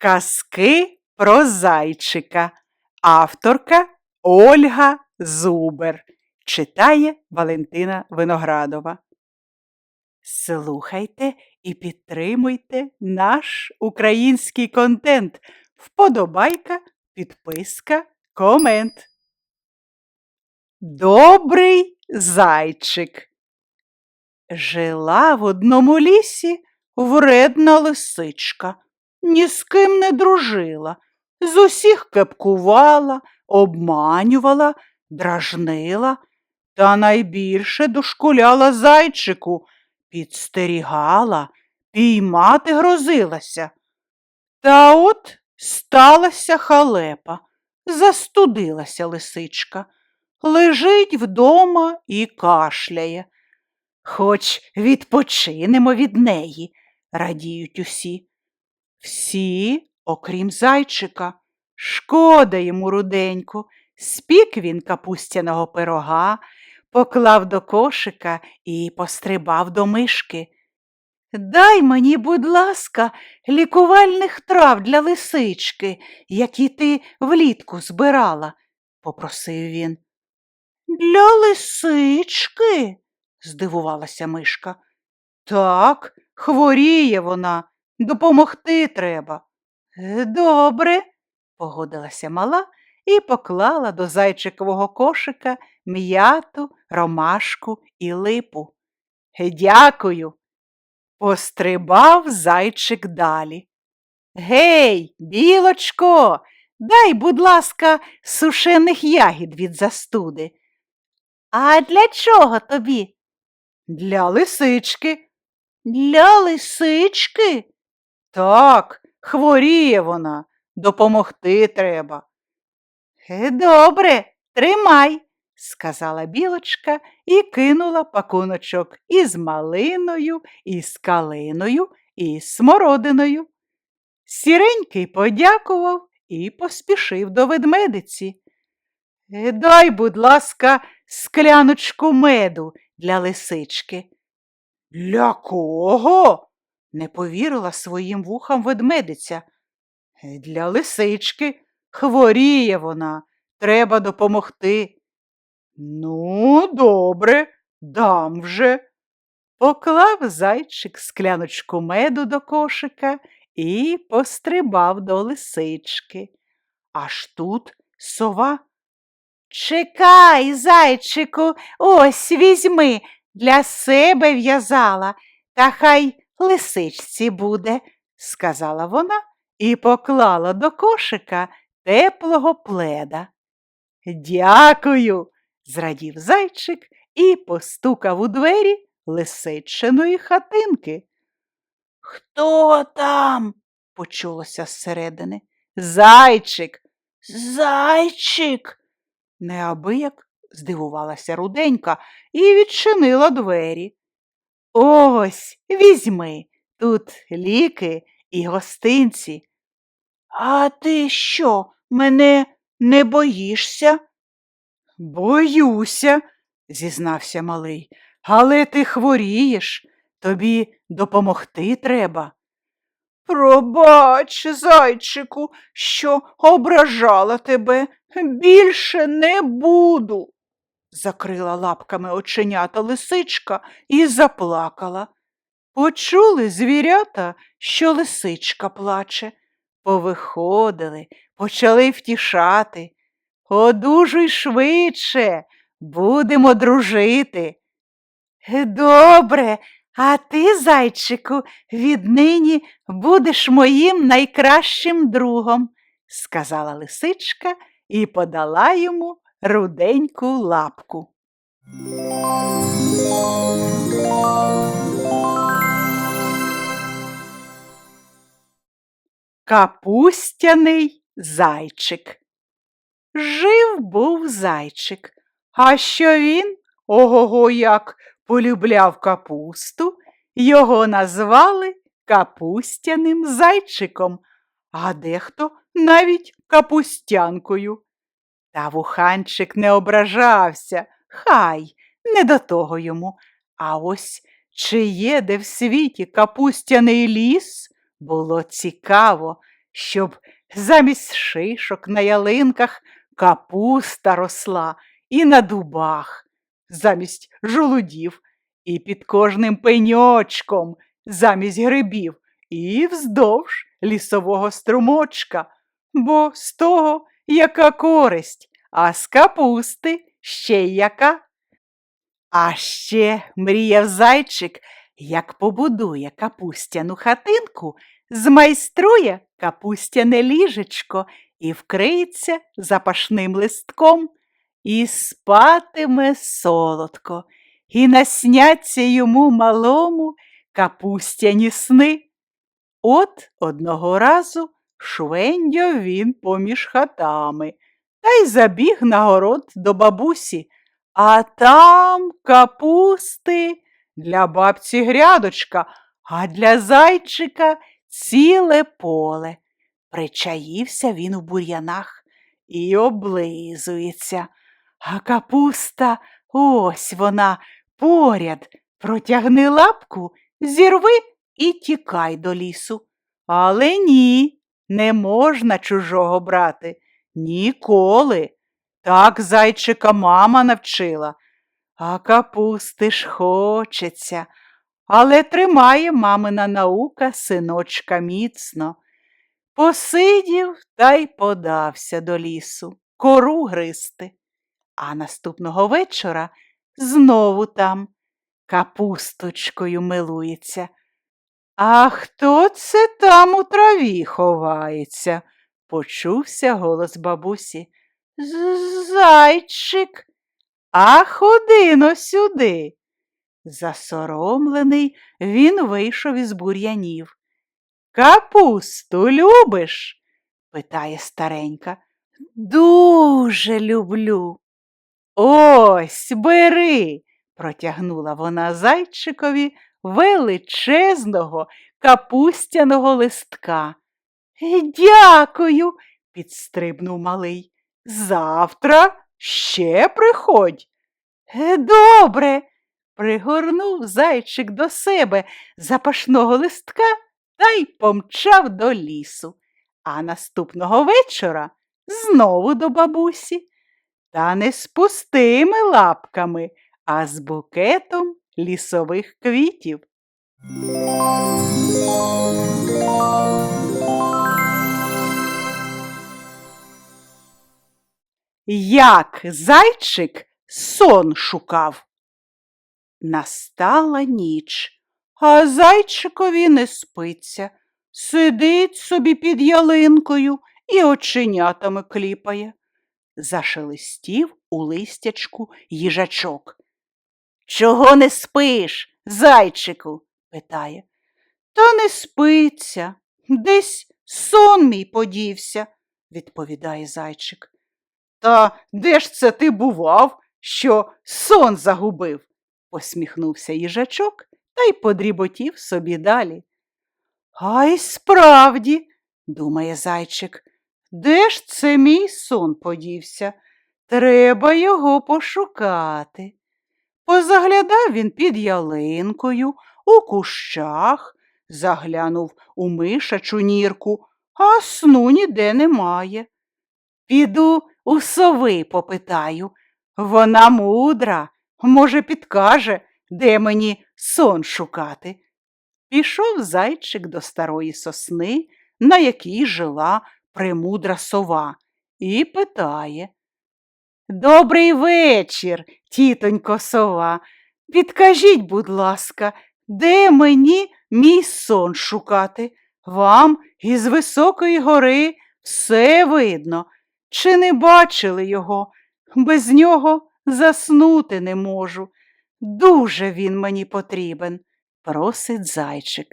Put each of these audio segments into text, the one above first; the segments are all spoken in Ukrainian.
Казки про зайчика. Авторка Ольга Зубер. Читає Валентина Виноградова. Слухайте і підтримуйте наш український контент. Вподобайка, підписка, комент. Добрий зайчик. Жила в одному лісі вредна лисичка, ні з ким не дружила, з усіх кепкувала, обманювала, дражнила та найбільше дошкуляла зайчику, підстерігала, піймати грозилася. Та от сталася халепа, застудилася лисичка, лежить вдома і кашляє. Хоч відпочинемо від неї, радіють усі. Всі, окрім зайчика, шкода йому руденьку, спік він капустяного пирога, поклав до кошика і пострибав до мишки. Дай мені, будь ласка, лікувальних трав для лисички, які ти влітку збирала, попросив він. Для лисички? здивувалася мишка. Так, хворіє вона, допомогти треба. «Е, Добре, погодилася мала і поклала до зайчикового кошика м'яту, ромашку і липу. «Е, Дякую. Пострибав зайчик далі. Гей, білочко, дай, будь ласка, сушених ягід від застуди. А для чого тобі? Для лисички. Для лисички? Так, хворіє вона, допомогти треба. «Е, Добре, тримай, сказала білочка і кинула пакуночок із малиною, із калиною, і з смородиною. Сіренький подякував і поспішив до ведмедиці. «Е, Дай, будь ласка, скляночку меду для лисички. Для кого? Не повірила своїм вухам ведмедиця. «Е, Для лисички. Хворіє вона, треба допомогти. Ну, добре, дам вже. Поклав зайчик скляночку меду до кошика і пострибав до лисички. Аж тут сова. Чекай, зайчику, ось візьми, для себе в'язала, та хай лисичці буде, сказала вона і поклала до кошика теплого пледа. Дякую, зрадів зайчик і постукав у двері лисичиної хатинки. Хто там? почулося зсередини. Зайчик, зайчик. Неабияк здивувалася руденька і відчинила двері. Ось, візьми, тут ліки і гостинці. А ти що, мене не боїшся? Боюся, зізнався малий, але ти хворієш, тобі допомогти треба. Пробач, зайчику, що ображала тебе, більше не буду. Закрила лапками оченята лисичка і заплакала. Почули звірята, що лисичка плаче. Повиходили, почали втішати. Одужуй швидше, будемо дружити. Добре, а ти, зайчику, віднині будеш моїм найкращим другом, сказала лисичка і подала йому руденьку лапку. Капустяний зайчик. Жив був зайчик, а що він ого-го як полюбляв капусту, його назвали капустяним зайчиком, а дехто навіть капустянкою. Та вуханчик не ображався, хай, не до того йому. А ось чи є де в світі капустяний ліс, було цікаво, щоб замість шишок на ялинках капуста росла і на дубах, замість жолудів, і під кожним пеньочком, замість грибів, і вздовж лісового струмочка, бо з того яка користь, а з капусти ще яка. А ще мріяв зайчик, як побудує капустяну хатинку, змайструє капустяне ліжечко і вкриється запашним листком, і спатиме солодко, і насняться йому малому капустяні сни. От одного разу швендяв він поміж хатами та й забіг на город до бабусі. А там капусти для бабці грядочка, а для зайчика ціле поле. Причаївся він у бур'янах і облизується. А капуста ось вона поряд. Протягни лапку, зірви і тікай до лісу. Але ні, не можна чужого брати. Ніколи. Так зайчика мама навчила, а капусти ж хочеться, але тримає мамина наука синочка міцно. Посидів та й подався до лісу, кору гристи. А наступного вечора знову там капусточкою милується. А хто це там у траві ховається? почувся голос бабусі. Зайчик, а ходино сюди. Засоромлений він вийшов із бур'янів. Капусту любиш? питає старенька. Дуже люблю. Ось бери, протягнула вона зайчикові величезного капустяного листка. Дякую, підстрибнув малий. Завтра ще приходь. «Е, Добре, пригорнув зайчик до себе запашного листка та й помчав до лісу. А наступного вечора знову до бабусі. Та не з пустими лапками, а з букетом лісових квітів. Як зайчик сон шукав. Настала ніч, а зайчикові не спиться. Сидить собі під ялинкою і оченятами кліпає. Зашелестів у листячку їжачок. Чого не спиш, зайчику? питає. Та не спиться. Десь сон мій подівся, відповідає зайчик. Та де ж це ти бував, що сон загубив? посміхнувся їжачок та й подріботів собі далі. А справді, думає зайчик, де ж це мій сон подівся? Треба його пошукати. Позаглядав він під ялинкою, у кущах, заглянув у мишачу нірку, а сну ніде немає. Піду у сови попитаю. Вона мудра, може, підкаже, де мені сон шукати. Пішов зайчик до старої сосни, на якій жила премудра сова, і питає. Добрий вечір, тітонько сова. Підкажіть, будь ласка, де мені мій сон шукати? Вам із високої гори все видно. Чи не бачили його? Без нього заснути не можу. Дуже він мені потрібен, просить зайчик.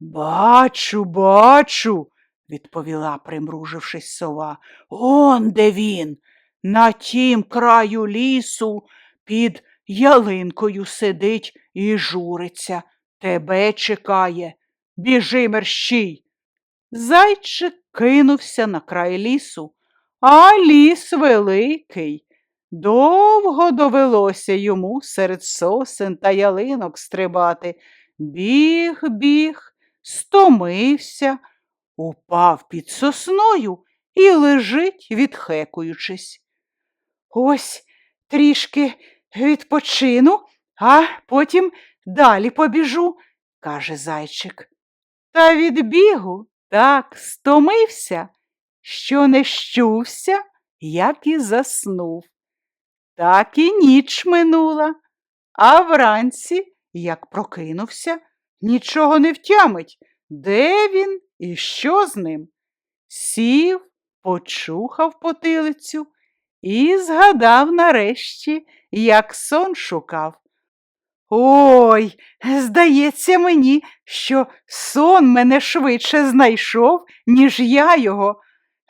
Бачу, бачу, відповіла, примружившись сова. Он де він, на тім краю лісу, під ялинкою сидить і журиться. Тебе чекає. Біжи мерщій. Зайчик кинувся на край лісу, а ліс великий. Довго довелося йому серед сосен та ялинок стрибати. Біг, біг, стомився, упав під сосною і лежить, відхекуючись. Ось трішки відпочину, а потім далі побіжу, каже зайчик. Та від бігу так стомився, що не щувся, як і заснув. Так і ніч минула, а вранці, як прокинувся, нічого не втямить, де він і що з ним. Сів, почухав потилицю і згадав нарешті, як сон шукав. Ой, здається мені, що сон мене швидше знайшов, ніж я його.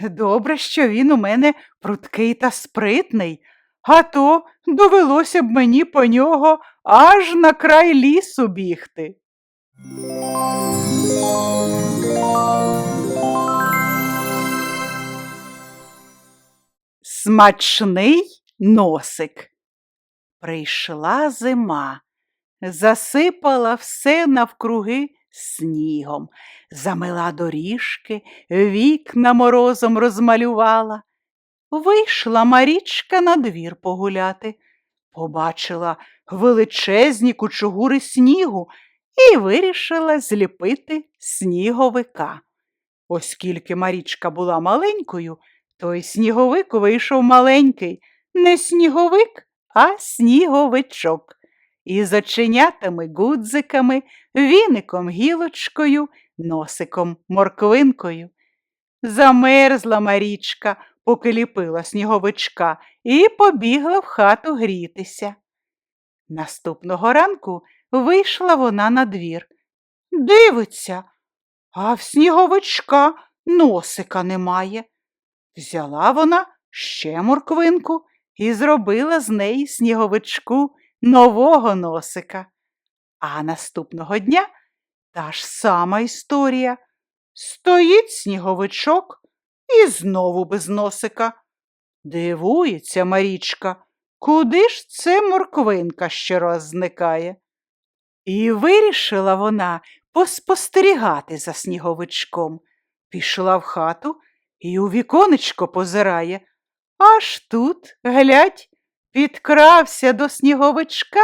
Добре, що він у мене пруткий та спритний, а то довелося б мені по нього аж на край лісу бігти. Смачний носик. Прийшла зима, засипала все навкруги снігом, замила доріжки, вікна морозом розмалювала. Вийшла Марічка на двір погуляти, побачила величезні кучугури снігу і вирішила зліпити сніговика. Оскільки Марічка була маленькою, то й сніговик вийшов маленький, не сніговик, а сніговичок. Із оченятами гудзиками, віником гілочкою, носиком морквинкою. Замерзла Марічка, поки ліпила сніговичка, і побігла в хату грітися. Наступного ранку вийшла вона на двір. Дивиться, а в сніговичка носика немає. Взяла вона ще морквинку і зробила з неї сніговичку нового носика. А наступного дня та ж сама історія. Стоїть сніговичок і знову без носика. Дивується Марічка, куди ж це морквинка щораз зникає? І вирішила вона поспостерігати за сніговичком. Пішла в хату і у віконечко позирає. Аж тут, глядь, підкрався до сніговичка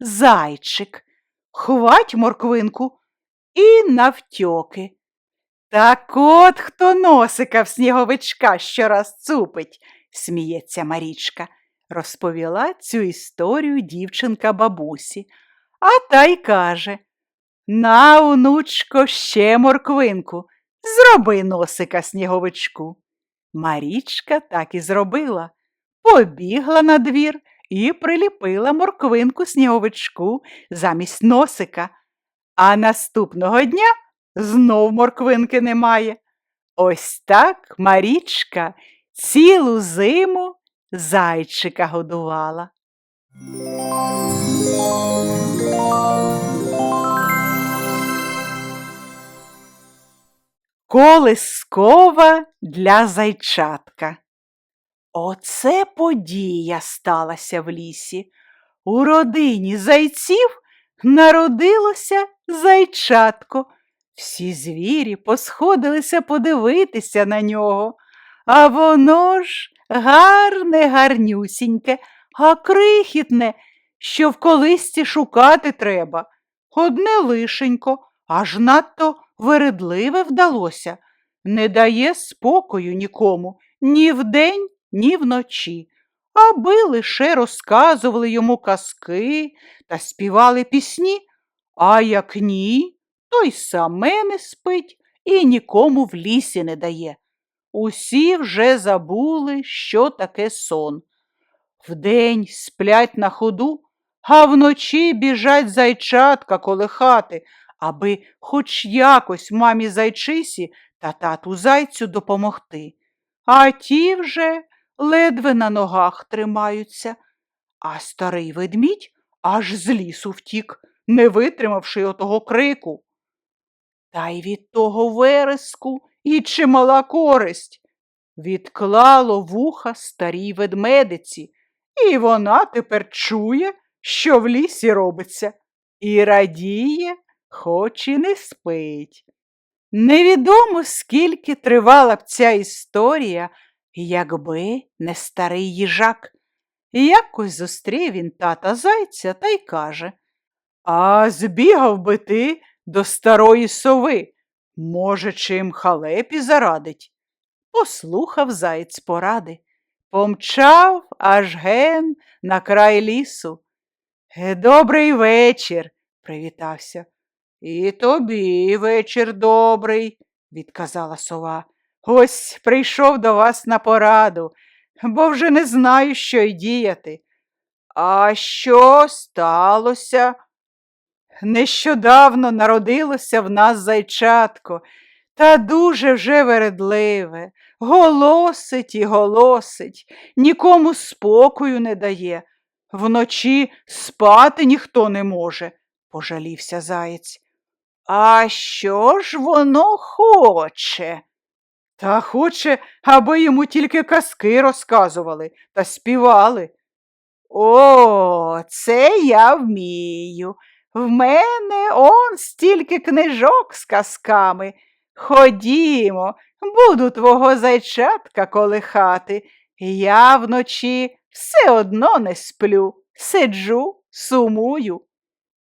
зайчик. Хвать морквинку і навтьоки. Так от хто носика в сніговичка щораз цупить, сміється Марічка, розповіла цю історію дівчинка бабусі, а та й каже На, онучко, ще морквинку, зроби носика сніговичку. Марічка так і зробила, побігла на двір і приліпила морквинку сніговичку замість носика, а наступного дня знов морквинки немає. Ось так Марічка цілу зиму зайчика годувала. Колискова для зайчатка. Оце подія сталася в лісі. У родині зайців народилося зайчатко. Всі звірі посходилися подивитися на нього, а воно ж гарне, гарнюсіньке, а крихітне, що в колисці шукати треба. Одне лишенько, аж надто вередливе вдалося, не дає спокою нікому ні вдень, ні вночі, аби лише розказували йому казки та співали пісні, а як ні, то й саме не спить і нікому в лісі не дає. Усі вже забули, що таке сон. Вдень сплять на ходу, а вночі біжать зайчатка коло хати, аби хоч якось мамі зайчисі та тату зайцю допомогти. А ті вже ледве на ногах тримаються, а старий ведмідь аж з лісу втік, не витримавши отого крику. Та й від того вереску і чимала користь. Відклало вуха старій ведмедиці, і вона тепер чує, що в лісі робиться, і радіє, хоч і не спить. Невідомо, скільки тривала б ця історія, якби не старий їжак. Якось зустрів він тата зайця та й каже А збігав би ти до старої сови, може, чим халепі зарадить. Послухав заєць поради, помчав аж ген на край лісу. «Е, Добрий вечір, привітався. І тобі вечір добрий, відказала сова. Ось прийшов до вас на пораду, бо вже не знаю, що й діяти. А що сталося? Нещодавно народилося в нас зайчатко, та дуже вже вередливе, голосить і голосить, нікому спокою не дає. Вночі спати ніхто не може, пожалівся заєць. А що ж воно хоче? Та хоче, аби йому тільки казки розказували та співали. О, це я вмію. В мене он стільки книжок з казками. Ходімо, буду твого зайчатка колихати. Я вночі все одно не сплю, сиджу, сумую.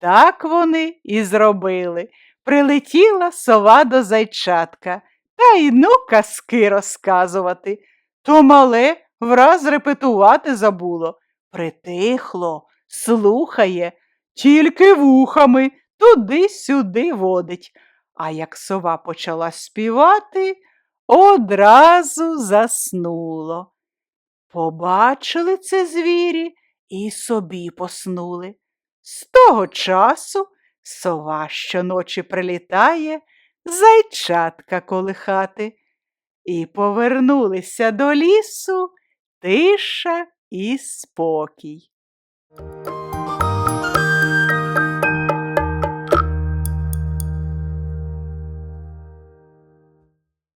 Так вони і зробили. Прилетіла сова до зайчатка та й ну казки розказувати. То мале враз репетувати забуло. Притихло, слухає, тільки вухами туди-сюди водить. А як сова почала співати, одразу заснуло. Побачили це звірі і собі поснули. З того часу сова щоночі прилітає зайчатка колихати. І повернулися до лісу тиша і спокій.